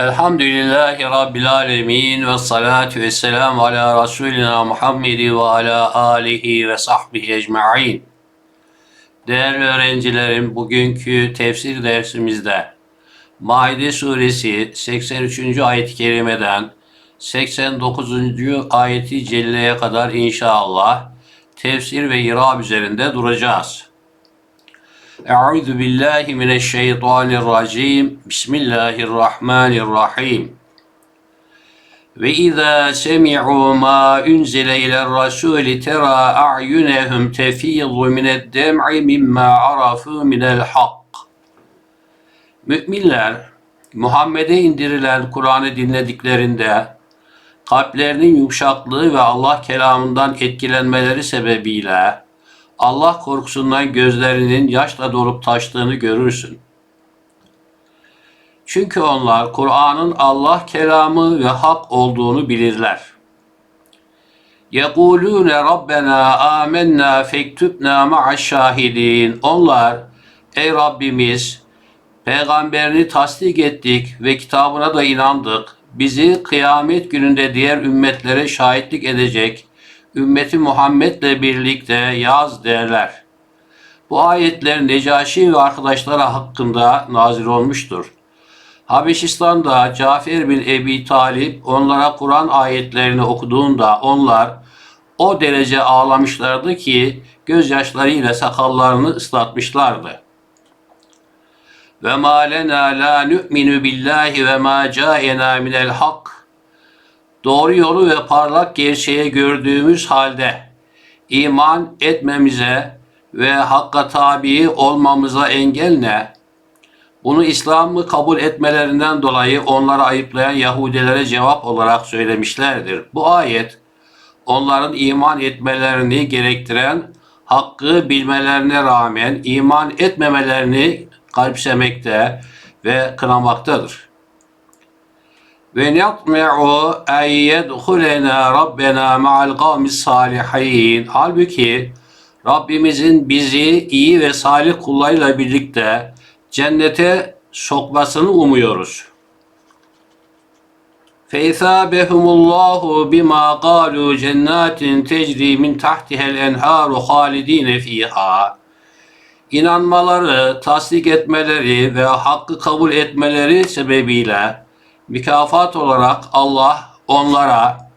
Elhamdülillahi Rabbil Alemin ve salatu ve selamu ala Resulina Muhammedi ve ala alihi ve sahbihi ecma'in. Değerli öğrencilerim, bugünkü tefsir dersimizde Maide suresi 83. ayet-i kerimeden 89. ayeti celleye kadar inşallah tefsir ve irab üzerinde duracağız. Euzu billahi mineşşeytanirracim. Bismillahirrahmanirrahim. Ve izâ semi'û mâ unzile iler rasûli terâ a'yunehum tefîzu mined dem'i mimmâ arafû minel hak. Müminler Muhammed'e indirilen Kur'an'ı dinlediklerinde kalplerinin yumuşaklığı ve Allah kelamından etkilenmeleri sebebiyle Allah korkusundan gözlerinin yaşla dolup taştığını görürsün. Çünkü onlar Kur'an'ın Allah kelamı ve hak olduğunu bilirler. يَقُولُونَ رَبَّنَا آمَنَّا فَاكْتُبْنَا مَعَ الشَّاهِدِينَ Onlar, ey Rabbimiz, peygamberini tasdik ettik ve kitabına da inandık. Bizi kıyamet gününde diğer ümmetlere şahitlik edecek ümmeti Muhammed'le birlikte yaz derler. Bu ayetler Necaşi ve arkadaşları hakkında nazil olmuştur. Habeşistan'da Cafer bin Ebi Talip onlara Kur'an ayetlerini okuduğunda onlar o derece ağlamışlardı ki gözyaşlarıyla sakallarını ıslatmışlardı. Ve ma lena la nu'minu billahi ve ma ca'ena minel hak. Doğru yolu ve parlak gerçeğe gördüğümüz halde iman etmemize ve hakka tabi olmamıza engel ne? Bunu İslam'ı kabul etmelerinden dolayı onları ayıplayan Yahudilere cevap olarak söylemişlerdir. Bu ayet onların iman etmelerini gerektiren hakkı bilmelerine rağmen iman etmemelerini garipsemekte ve kınamaktadır Ve netme'u en yedhulena rabbena ma'al kavmis salihin. Halbuki Rabbimizin bizi iyi ve salih kullarıyla birlikte cennete sokmasını umuyoruz. فَاِثَابَهُمُ اللّٰهُ بِمَا قَالُوا جَنَّاتٍ تَجْرِي مِنْ تَحْتِهَا الْاَنْهَارُ خَالِد۪ينَ ف۪يهَا İnanmaları, tasdik etmeleri ve hakkı kabul etmeleri sebebiyle mükafat olarak Allah onlara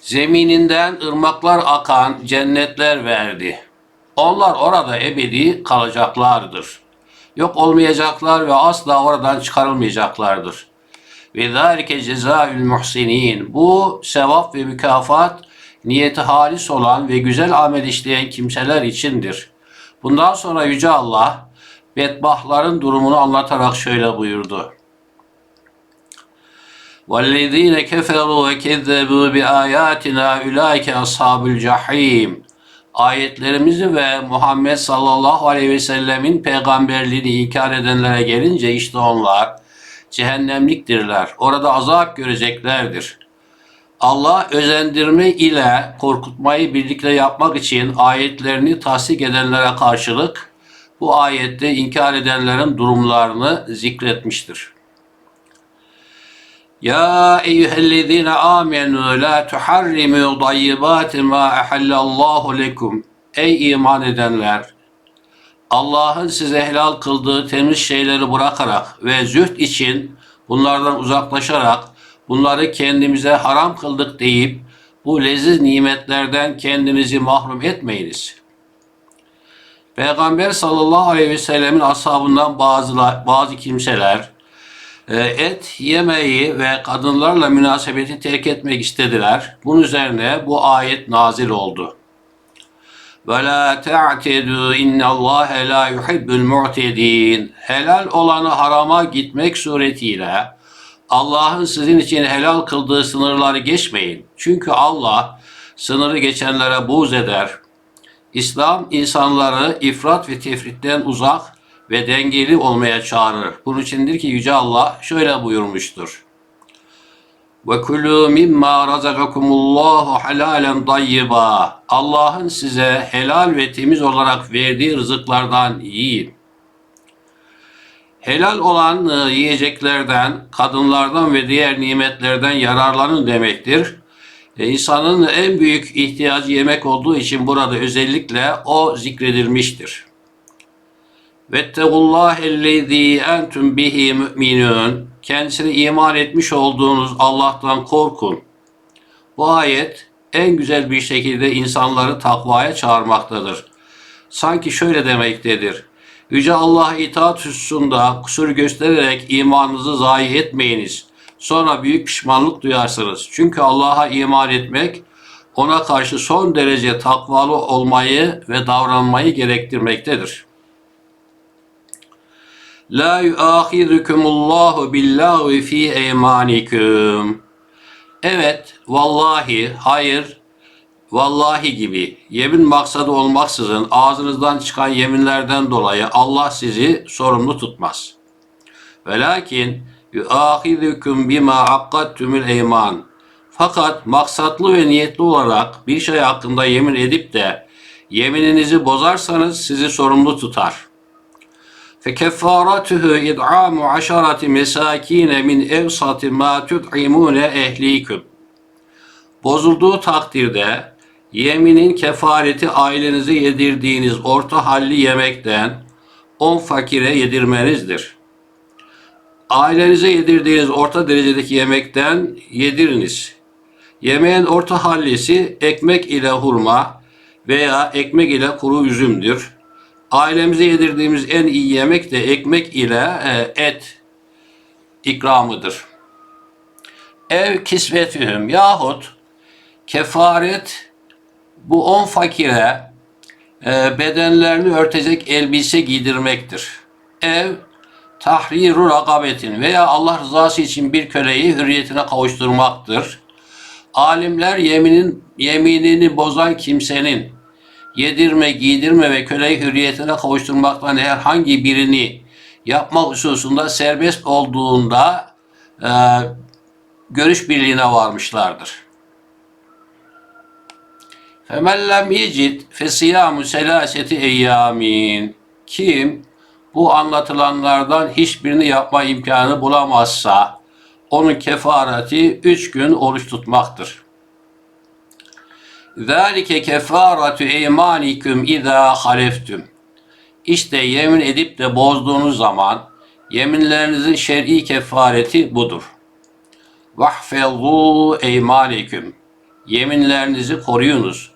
zemininden ırmaklar akan cennetler verdi. Onlar orada ebedi kalacaklardır. Yok olmayacaklar ve asla oradan çıkarılmayacaklardır. Ve zâlike cezâül muhsinin. Bu sevap ve mükafat niyeti halis olan ve güzel amel işleyen kimseler içindir. Bundan sonra Yüce Allah bedbahtların durumunu anlatarak şöyle buyurdu. وَالَّذ۪ينَ كَفَرُوا وَكَذَّبُوا بِآيَاتِنَا اُلَٰئِكَ أَصْحَابُ الْجَح۪يمِ Ayetlerimizi ve Muhammed sallallahu aleyhi ve sellemin peygamberliğini inkar edenlere gelince işte onlar cehennemliktirler. Orada azap göreceklerdir. Allah özendirme ile korkutmayı birlikte yapmak için ayetlerini tasdik edenlere karşılık bu ayette inkar edenlerin durumlarını zikretmiştir. Ya eyyühellezine amenu la tuharrimu dayyibati ma ahallallahu lekum. Ey iman edenler! Allah'ın size helal kıldığı temiz şeyleri bırakarak ve zühd için bunlardan uzaklaşarak bunları kendimize haram kıldık deyip bu leziz nimetlerden kendinizi mahrum etmeyiniz. Peygamber sallallahu aleyhi ve sellemin ashabından bazı, bazı kimseler et yemeyi ve kadınlarla münasebeti terk etmek istediler. Bunun üzerine bu ayet nazil oldu. Ve la ta'tedu innallâhe la yuhibbul mu'tedin. Helal olanı harama gitmek suretiyle Allah'ın sizin için helal kıldığı sınırları geçmeyin. Çünkü Allah sınırı geçenlere buğz eder. İslam insanları ifrat ve tefritten uzak ve dengeli olmaya çağırır. Bunun içindir ki Yüce Allah şöyle buyurmuştur. Ve kulû mimma razakakumullahu halalen tayyiba. Allah'ın size helal ve temiz olarak verdiği rızıklardan yiyin. Helal olan e, yiyeceklerden, kadınlardan ve diğer nimetlerden yararlanın demektir. E, insanın en büyük ihtiyacı yemek olduğu için burada özellikle o zikredilmiştir. Vettegullâhellezî entüm bihi mü'minûn. Kendisine iman etmiş olduğunuz Allah'tan korkun. Bu ayet en güzel bir şekilde insanları takvaya çağırmaktadır. Sanki şöyle demektedir. Yüce Allah'a itaat hususunda kusur göstererek imanınızı zayi etmeyiniz. Sonra büyük pişmanlık duyarsınız. Çünkü Allah'a iman etmek, ona karşı son derece takvalı olmayı ve davranmayı gerektirmektedir. La yuahizukumullahu billahi fi eymanikum. Evet, vallahi, hayır, vallahi gibi yemin maksadı olmaksızın ağzınızdan çıkan yeminlerden dolayı Allah sizi sorumlu tutmaz. Velakin yuahizukum bima akkattumul eyman. Fakat maksatlı ve niyetli olarak bir şey hakkında yemin edip de yemininizi bozarsanız sizi sorumlu tutar.'' فكفارته إطعام عشرة مساكين من أوسط ما تطعمون أهليكم Bozulduğu takdirde yeminin kefareti ailenize yedirdiğiniz orta halli yemekten 10 fakire yedirmenizdir. Ailenize yedirdiğiniz orta derecedeki yemekten yediriniz. Yemeğin orta hallisi ekmek ile hurma veya ekmek ile kuru üzümdür ailemize yedirdiğimiz en iyi yemek de ekmek ile e, et ikramıdır. Ev kisvetühüm yahut kefaret bu on fakire e, bedenlerini örtecek elbise giydirmektir. Ev tahriru rakabetin veya Allah rızası için bir köleyi hürriyetine kavuşturmaktır. Alimler yeminin yeminini bozan kimsenin yedirme, giydirme ve köleyi hürriyetine kavuşturmaktan herhangi birini yapmak hususunda serbest olduğunda e, görüş birliğine varmışlardır. فَمَنْ لَمْ يَجِدْ فَسِيَامُ سَلَاسَةِ اَيَّامٍ Kim bu anlatılanlardan hiçbirini yapma imkanı bulamazsa onun kefareti üç gün oruç tutmaktır. ذَٰلِكَ كَفَارَةُ اَيْمَانِكُمْ اِذَا خَلَفْتُمْ İşte yemin edip de bozduğunuz zaman yeminlerinizin şer'i kefareti budur. وَحْفَظُوا اَيْمَانِكُمْ Yeminlerinizi koruyunuz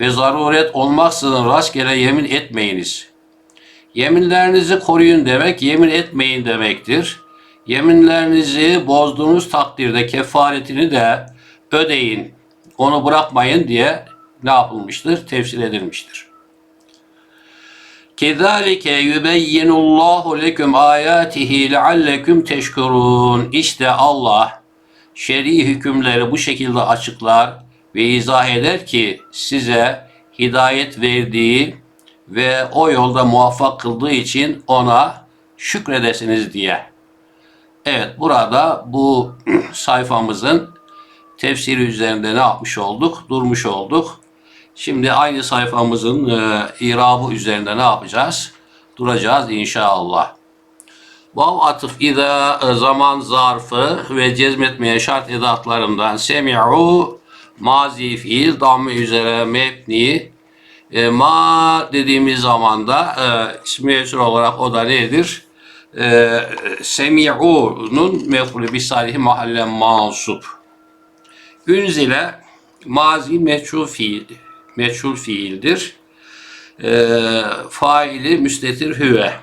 ve zaruret olmaksızın rastgele yemin etmeyiniz. Yeminlerinizi koruyun demek yemin etmeyin demektir. Yeminlerinizi bozduğunuz takdirde kefaretini de ödeyin Onu bırakmayın diye ne yapılmıştır? Tefsir edilmiştir. Kezalike yubeyyinullahu leküm ayatihi leallekum teşkurun. İşte Allah şer'i hükümleri bu şekilde açıklar ve izah eder ki size hidayet verdiği ve o yolda muvaffak kıldığı için ona şükredesiniz diye. Evet burada bu sayfamızın tefsiri üzerinde ne yapmış olduk? Durmuş olduk. Şimdi aynı sayfamızın e, irabı üzerinde ne yapacağız? Duracağız inşallah. Vav atıf ida e, zaman zarfı ve cezmetmeye şart edatlarından semi'u mazi fiil damme üzere mebni e, ma dediğimiz zaman da e, ismi olarak o da nedir? E, semi'u'nun mefulü bisalihi mahallen mansup. Ünzile mazi meçhul fiil, meçhul fiildir. E, faili müstetir hüve.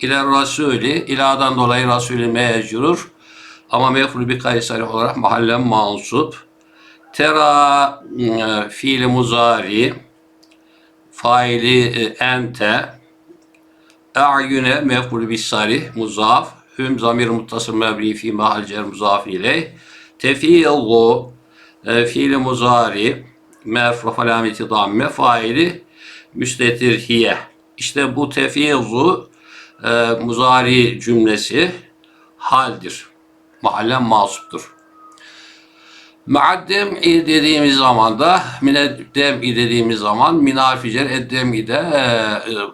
İle Rasulü, iladan dolayı Rasulü mecrur. Ama mefru bir kaysari olarak mahallen mansup. Tera e, fiili muzari, faili e, ente, A'yüne mef'ul bis sarih muzaf. Hüm zamir muttasıl mebni fi mahal cer muzaf ileyh. Tefi'lu e, fiili muzari merfu alameti damme faili müstetir hiye. İşte bu tefizu e, muzari cümlesi haldir. Mahallen masuptur. Ma'addem dediğimiz zaman da mineddem dediğimiz zaman minarficer eddem de e,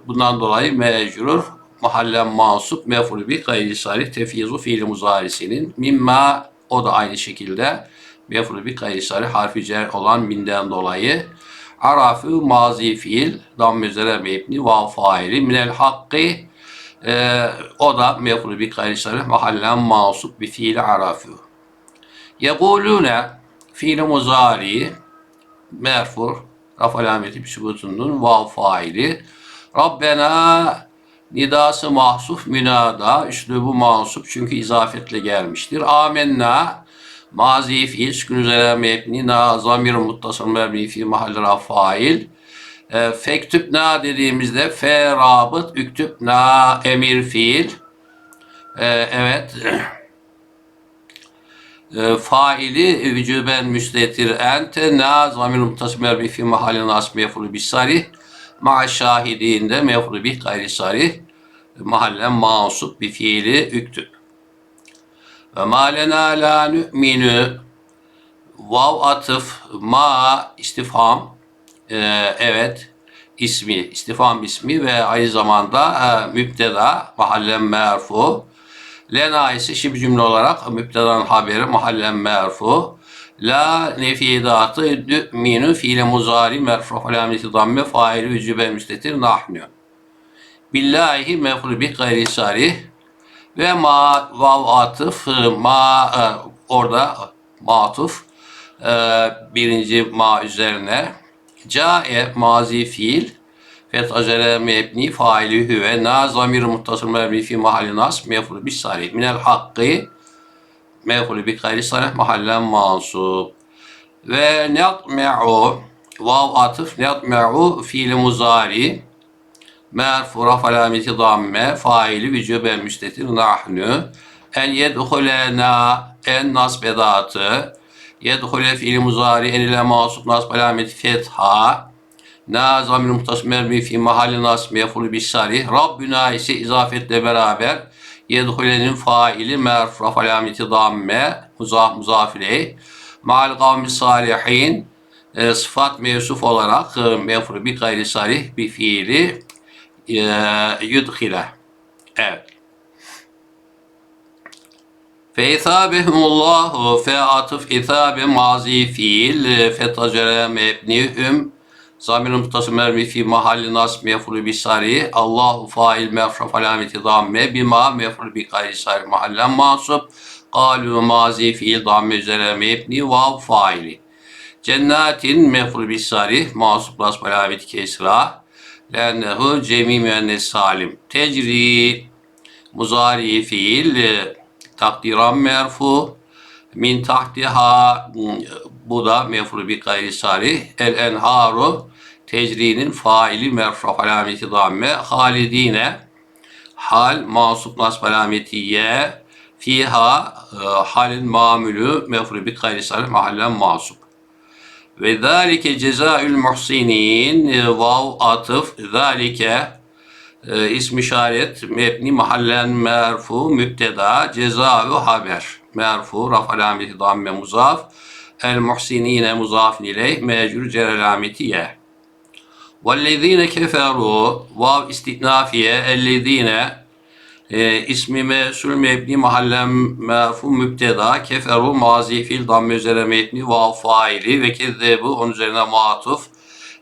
bundan dolayı mecrur mahallen mansup mef'ul bi gayri sarih tefyizu fiil muzarisinin mimma o da aynı şekilde mef'ul bi gayri sarih harfi cer olan minden dolayı arafı mazi fiil damme üzere mebni vav faili minel hakkı e, o da mef'ul bi gayri sarih mahallen mansup bi fiil arafı yekulune fiil muzari merfur raf alameti sübutunun vav faili Rabbena nidası mahsuf münada üslubu mahsup çünkü izafetle gelmiştir. Amenna mazi fiil sükun üzere mebni na zamir muttasıl mebni fi mahalli rafail e, fektübna dediğimizde fe rabıt üktübna emir fiil. E, evet. E, faili vücuben müstetir ente na zamir muttasıl mebni fi mahalli nasb mefulu bisarih ma şahidinde mefru bih gayri sarih. Mahallen mansup bir fiili üktüb. Ve ma lena la nü'minu vav atıf ma istifham e, evet ismi istifham ismi ve aynı zamanda e, müpteda mahallen merfu lena ise şib cümle olarak müptedanın haberi mahallen merfu La nefidatı dü'minu fiile muzari merfu alameti damme faili vücube müstetir nahnu. Billahi mefru bi gayri sarih ve ma vav atıf ma e, orada matuf e, birinci ma üzerine. Cae mazi fiil. Fet acele mebni faili hüve na zamir muttasıl mebni fi mahalli nas mefru bi sarih minel hakkı mef'ulü bi gayri sarih mahallen mansub. Ve netme'u vav atıf netme'u fiil muzari merfu raf alameti damme faili vücube müstetir nahnu. En yedhulena en nasbedatı yedhule fiil muzari en ile masub nasb alameti fetha. Na zamir muhtas mermi fi mahalli nasb mef'ulü bi sarih. Rabbuna ise izafetle beraber Yedhulenin faili merf raf alameti damme muzaf muzafiley mal kavmi salihin e, sıfat mevsuf olarak e, mefru bi gayri salih bir fiili yudhile. Evet. Fe ithabehumullahu fe atıf ithabe mazi fiil e, fe tacere mebnihüm Zamir muttasım mermi fi mahalli nas mefulu bi sari. Allahu fail mefraf alameti damme bima mefulu bi gayri sari mahallen masub. Kalu mazi fiil damme üzere mebni vav faili. Cennetin mefulu bi sari masub las alameti kesra. Lennehu cemi müennes salim. Tecri muzari fiil takdiran merfu min tahtiha bu da mefru bi gayri sari el enharu tecrinin faili merfu alameti damme halidine hal masup nasb alametiye fiha halin mamülü mefru bi gayri sari mahallen masup ve zalike cezaül muhsinin e, vav atıf zalike e, ism işaret mebni mahallen merfu mübteda cezaü haber. Merfu raf alameti damme muzaf. El muhsinine muzafin ileyh mecrur ceralameti ye. Vellezine keferu vav istinafiye ellezine e, ismi mesul mebni mahallen merfu mübteda keferu mazi fil damme üzere metni vav faili ve kezzebu onun üzerine matuf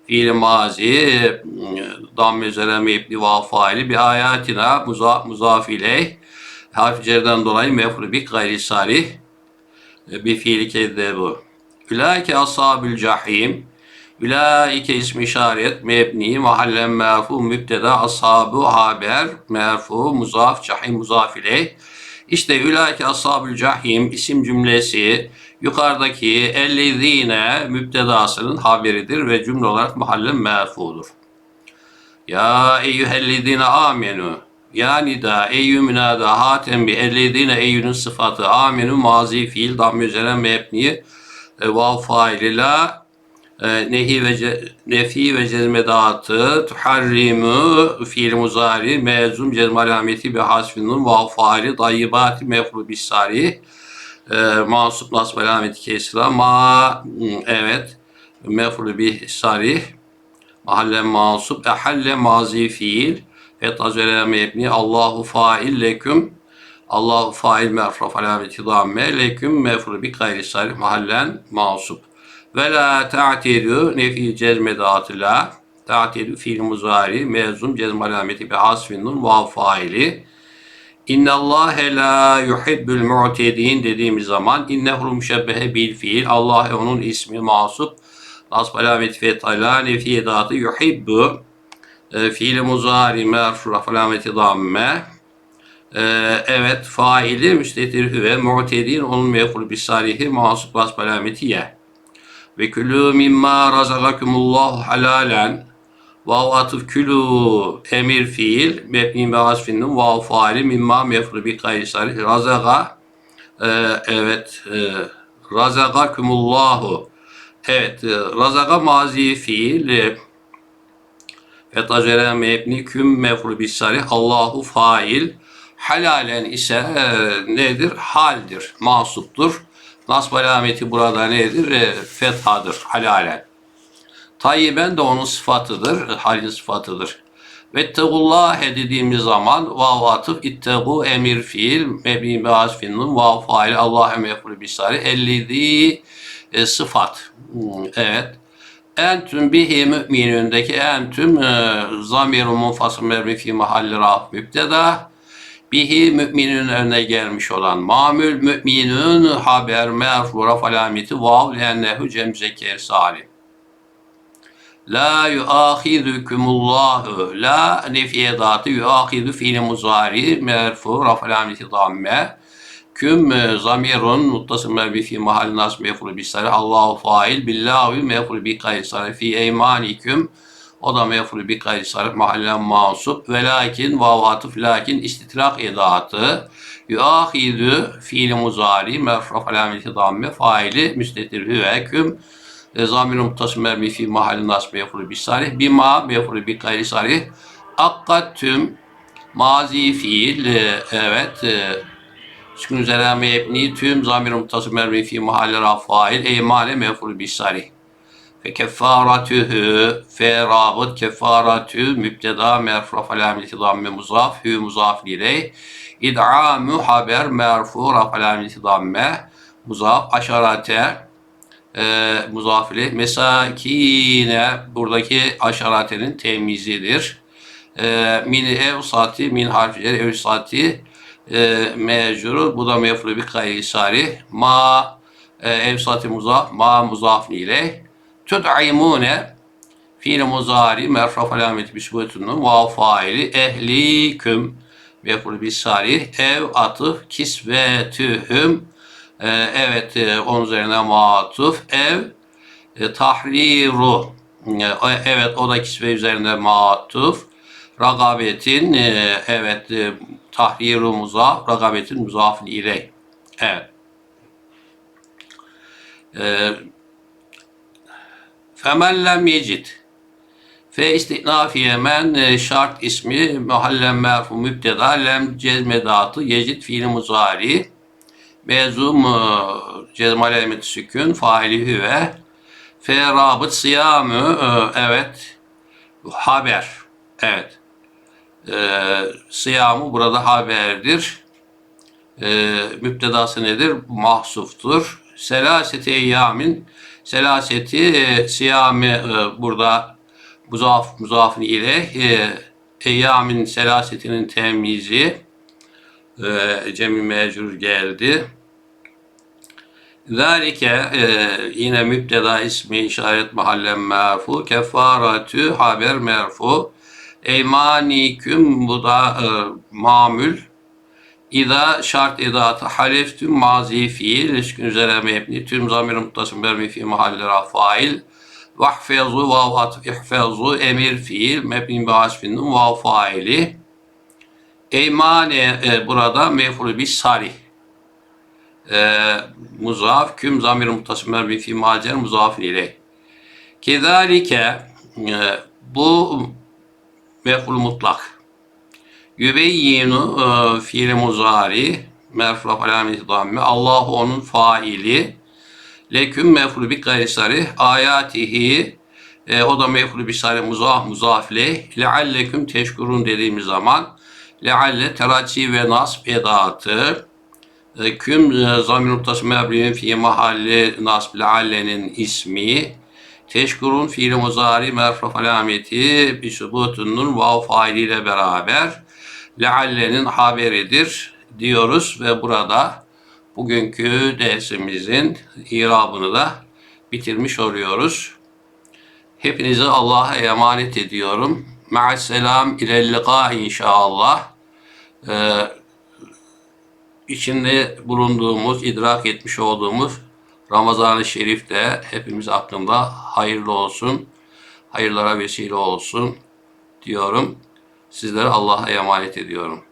fiil mazi damme üzere mebni vav faili bi ayatina muzaf, muzaf ileyh harf cerden dolayı mefru bi gayri salih bir fiili kezzebu. Ülaike ashabül cahim Ülaike ismi işaret mebni mahallen merfu mübteda ashabu haber merfu muzaf cahim muzaf ileyh işte ülaike ashabül cahim isim cümlesi yukarıdaki ellezine mübtedasının haberidir ve cümle olarak mahallen merfudur. Ya eyyühellezine amenu yani da eyyü münada hatem bi ellezine eyyünün sıfatı amenu mazi fiil damme üzere mebni e, vav faili la nehi ve nefi ve cezme dağıtı tuharrimu fiil muzari mezum cezme alameti bi hasfin nun vav faili dayyibati mefru bisari e, mansup nasb alameti kesra. Ma evet mefru bi sarih mahalle mansup ehalle mazi fiil Fetha üzere mebni Allahu fail leküm Allahu fail merfu alameti damme leküm mefru bi gayri sarih mahallen masup. Ve la ta'tidu nefi cezmedati la ta'tidu fiil muzari mezum cezm alameti bi hasfin nun vav faili. İnna Allahe la yuhibbul mu'tedin dediğimiz zaman innehu müşebbehe bil fiil. Allah onun ismi masup. Nasb alameti fethala nefi edatı yuhibbu. E, fiil muzari merfu alameti damme. E, evet faili müstetir ve mu'tedin onun meful bisarihi masup nasb alameti ye. Ve külü mimma razakakumullahu halalen Vav atıf külü emir fiil mebni ve asfinin vav faali mimma mefru bi kaysari razaga e, evet e, razagakumullahu evet e, razaga mazi fiil e, Fetacere mebni küm mefru bi sarih Allahu fail halalen ise e, nedir? Haldir, masuptur. Nasb alameti burada nedir? E, fethadır, halalen. Tayyiben de onun sıfatıdır, halin sıfatıdır. Ve tegullâhe dediğimiz zaman vav atıf ittegu emir fiil mebni be asfin nun vav fail Allah'e mefru bisari ellidi e, sıfat. Evet. Entüm bihi müminündeki entüm e, zamir-u munfasıl mebni fi mahalli raf mübteda bihi müminin önüne gelmiş olan mamül müminün haber merfu raf alameti vav lennehu cem zeker salim. La yuahidukumullahu la nefiye datı yuahidu fiili muzari merfu rafal amleti damme küm e, zamirun muttasım merbi fi mahal nas mefru bisari Allahu fail billahi mefru bi kaysari fi eymanikum o da mefru bi kaysari mahallen mansup ve lakin vav atıf lakin istitrak edatı yuahidu fiili muzari merfu rafal amleti damme faili müstetir hüve küm e, zamir muttasım mermi fi mahalli nas mefru bi sarih. Bima mefru bi gayri sarih akkattüm mazi fiil e, evet e, sükun üzere mebni tüm zamir muttasım mermi fi mahalli rafail eymane mefru bi sarih fe kefaratühü fe rabıt kefaratü mübteda merfu alameti damme muzaf hü muzaf ileyh id'amü haber merfu alameti damme muzaf aşarate e, muzafili. Mesakine buradaki aşaratenin temizidir. E, min ev sati min harfleri ev sati e, mecuru. Bu da mefru bi kaysari. Ma e, ev sati muzaf ma muzaf ile. Tud'imune fiil muzari merfaf alameti bisbutunun vav faili ehliküm mefru bi sari ev atıf kisvetühüm ee, evet, e, onun üzerine matuf. Ev, e, tahriru. E, evet, o da kisve üzerine matuf. Ragabetin, e, evet, e, tahriru muzaf, ragabetin muzafin ile. Evet. E, Femen lem yecid. Fe istinafiye men e, şart ismi muhallen merfu mübteda lem cezmedatı yecid fiili muzari mezum e, cezmal element sükün faili hüve fe rabıt siyamı e, evet haber evet. E, siyamı burada haberdir. E, müptedası nedir? Mahsuftur. Selaseti eyyamin selaseti e, siyami e, burada muzaf muzafın ile e, eyyamin selasetinin temizi e, cemi mecrur geldi. Zalike yine müpteda ismi işaret mahallen merfu kefaratü haber merfu eymaniküm bu da mamül İza şart edatı haleftüm mazi fiil ilişkin üzere mebni tüm zamir muttasım bermi fi mahalli rafail vahfezu vav atıf ihfezu emir fiil mebni bi hasfinin vav faili eymane e, burada mefulu bir sarih e, muzaf küm zamir mutasımlar bir fi macer muzafin ile. Kezalike e, bu mef'ul mutlak. Yübeyyinu e, fiili muzari merfulaf alameti damme Allahu onun faili leküm mef'ul bi gaysari ayatihi E, o da mef'ulü bir saniye muzaf muzafle. Lealleküm teşkurun dediğimiz zaman lealle teraci ve nasb edatı. E, küm e, zamir noktası mebniyen fi mahalli nasb leallenin ismi. Teşkurun fiili muzari merfuf alameti bi subutun nun vav failiyle beraber leallenin haberidir diyoruz ve burada bugünkü dersimizin irabını da bitirmiş oluyoruz. Hepinizi Allah'a emanet ediyorum. Ma'asselam ilellika inşallah. Ee, içinde bulunduğumuz, idrak etmiş olduğumuz Ramazan-ı Şerif de hepimiz aklında hayırlı olsun, hayırlara vesile olsun diyorum. Sizleri Allah'a emanet ediyorum.